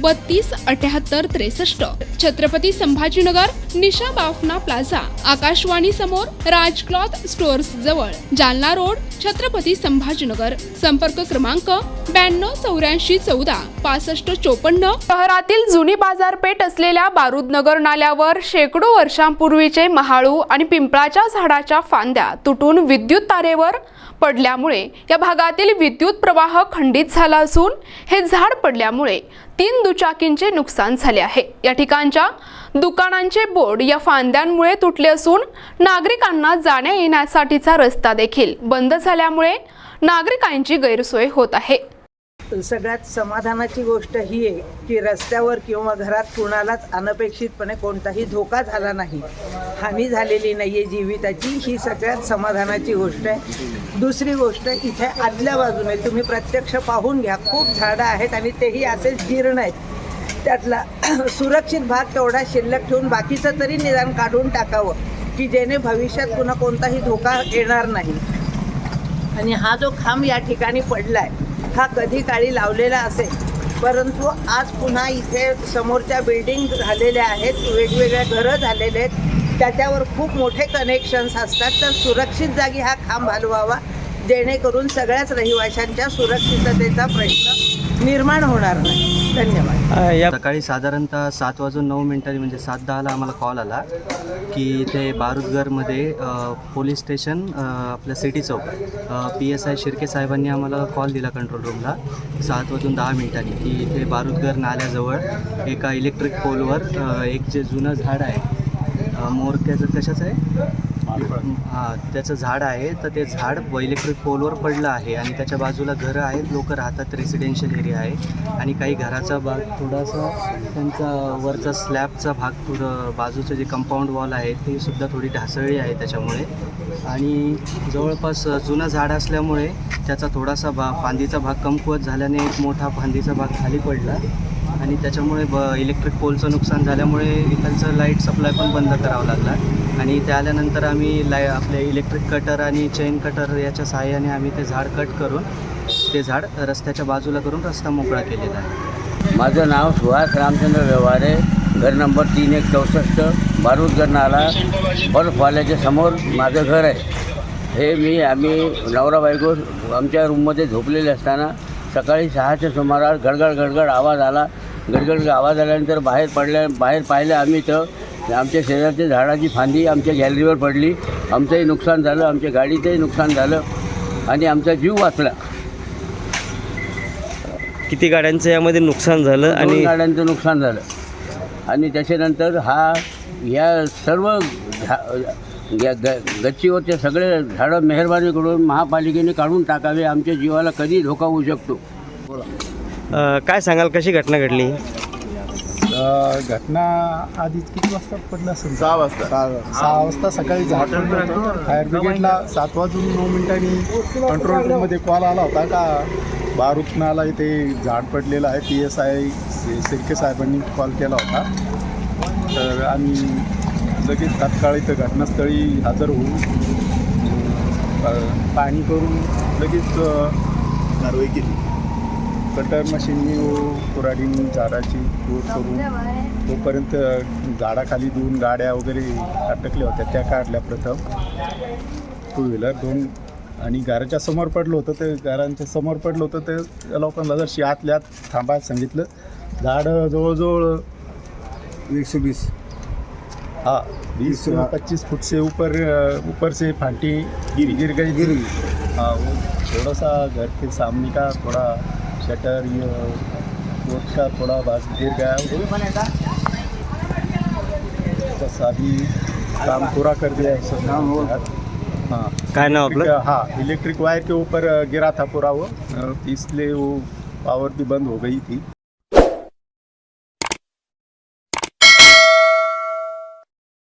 बत्तीस अठ्याहत्तर त्रेसष्ट. छत्रपती संभाजीनगर निशा बाफना प्लाझा. आकाशवाणी समोर राज क्लॉथ स्टोअर्स जवळ. जालना रोड छत्रपती संभाजीनगर. संपर्क क्रमांक ब्याण्णव चौऱ्याऐंशी चौदा पासष्ट चोपन्न. शहरातील जुनी बाजारपेठ असलेल्या बारूदनगर नाल्यावर शेकडो वर्षांपूर्वीचे महाळू आणि पिंपळाच्या झाडाच्या फांद्या तुटून विद्युत तारेवर पडल्यामुळे या भागातील विद्युत प्रवाह खंडित झाला असून हे झाड पडल्यामुळे तीन दुचाकींचे नुकसान झाले आहे. या ठिकाणच्या दुकानांचे बोर्ड या फांद्यांमुळे तुटले असून नागरिकांना जाण्या येण्यासाठीचा रस्ता देखील बंद झाल्यामुळे नागरिकांची गैरसोय होत आहे. सगळ्यात समाधानाची गोष्ट ही आहे की रस्त्यावर किंवा घरात कुणालाच अनपेक्षितपणे कोणताही धोका झाला नाही. हानी झालेली नाही आहे जीविताची ही सगळ्यात समाधानाची गोष्ट आहे. दुसरी गोष्ट इथे आदल्या बाजूने तुम्ही प्रत्यक्ष पाहून घ्या खूप झाडं आहेत आणि तेही असेच जीर्ण आहेत. त्यातला सुरक्षित भाग तेवढा शिल्लक ठेवून बाकीचं तरी निदान काढून टाकावं की जेणे भविष्यात पुन्हा कोणताही धोका येणार नाही. आणि हा जो खांब या ठिकाणी पडला आहे हा कधी काळी लावलेला असेल. परंतु आज पुन्हा इथे समोरच्या बिल्डिंग झालेल्या आहेत वेगवेगळ्या घरं झालेले आहेत. त्याच्यावर खूप मोठे कनेक्शन्स असतात. तर सुरक्षित जागी हा खांब हलवावा जेणेकरून सगळ्याच रहिवाशांच्या सुरक्षिततेचा प्रश्न निर्माण होणार नाही. धन्यवाद. सकाळी साधारणतः सात वाजून नऊ मिनटांनी म्हणजे सात दहाला आम्हाला कॉल आला की इथे बारुदगरमध्ये अ, पोलीस स्टेशन अ, आपलं सिटी चौक पी एस आय शिर्के साहेबांनी आम्हाला कॉल दिला कंट्रोल रूमला सात वाजून दहा मिनिटांनी की इथे बारुदगर नाल्याजवळ एका इलेक्ट्रिक पोलवर अ, एक जे जुनं झाड आहे अ, मोरक्याचं कशाचं आहे? हां त्याचं झाड आहे. तर ते झाड इलेक्ट्रिक पोलवर पडलं आहे आणि त्याच्या बाजूला घरं आहेत. लोक राहतात रेसिडेन्शियल एरिया आहे. आणि काही घराचा भाग थोडासा त्यांचा वरचा स्लॅबचा भाग थोडं बाजूचं जे कंपाऊंड वॉल आहे ते सुद्धा थोडी ढासळली आहे त्याच्यामुळे. आणि जवळपास जुनं झाड असल्यामुळे त्याचा थोडासा भा फांदीचा भाग कमकुवत झाल्याने एक मोठा फांदीचा भाग खाली पडला. आणि त्याच्यामुळे ब इलेक्ट्रिक पोलचं नुकसान झाल्यामुळे इकडचं लाइट सप्लाय पण बंद करावा लागला. आणि ते आल्यानंतर आम्ही लाय आपले इलेक्ट्रिक कटर आणि चेन कटर याच्या सहाय्याने आम्ही ते झाड कट करून ते झाड रस्त्याच्या बाजूला करून रस्ता मोकळा केलेला आहे. माझं नाव सुहास रामचंद्र व्यवहारे घर नंबर तीन एक चौसष्ट बारूदगर नाला बर्फवाल्याच्या समोर माझं घर आहे. हे मी आम्ही नवरा बायको आमच्या रूममध्ये झोपलेले असताना सकाळी सहाच्या सुमारास गडगड गडगड आवाज आला. गडगड आवाज आल्यानंतर बाहेर पडल्या बाहेर पाहिलं आम्ही तर आमच्या शेजारच्या झाडाची फांदी आमच्या गॅलरीवर पडली. आमचंही नुकसान झालं आमच्या गाडीचंही नुकसान झालं आणि आमचा जीव वाचला. किती गाड्यांचं यामध्ये नुकसान झालं आणि गाड्यांचं नुकसान झालं. आणि त्याच्यानंतर हा या सर्व झा या ग गच्चीवरचे सगळे झाडं मेहरबानी करून महापालिकेने काढून टाकावे. आमच्या जीवाला कधी धोका होऊ शकतो? काय सांगाल कशी घटना घडली? घटना आधी किती वाजता पडलं असेल? सहा वाजता. सहा वाजता. सकाळी फायर ब्रिगेडला सात वाजून नऊ मिनिटांनी कंट्रोल रूममध्ये कॉल आला होता का? बारूकनाला इथे झाड पडलेलं आहे. पी एस आय सिरके साहेबांनी कॉल केला होता. तर आम्ही लगेच तात्काळ इथं घटनास्थळी हजर होऊन पाणी करून लगेच कारवाई केली. कटर मशीननी व कुऱ्हाडीने झाडाची तोड करून तोपर्यंत झाडाखाली दोन गाड्या वगैरे अटकल्या होत्या त्या काढल्या प्रथम. टू व्हीलर दोन आणि घराच्या समोर पडलं होतं ते घरांच्या समोर पडलं होतं ते त्या लोकांना जर आतल्या आत थांबायला सांगितलं. झाडं जवळजवळ एक सौ बीस हाँ बीस पच्चीस फुट से ऊपर अ, ऊपर से फांटी गिर गिर गई गिर हाँ वो थोड़ा सा घर के सामने का थोड़ा शटर ये रोड का थोड़ा भाग गिर गया बस अभी काम पूरा कर दिया है सब। हाँ काय नाव आपलं? हाँ इलेक्ट्रिक वायर के ऊपर गिरा था पूरा वो। इसलिए वो पावर भी बंद हो गई थी।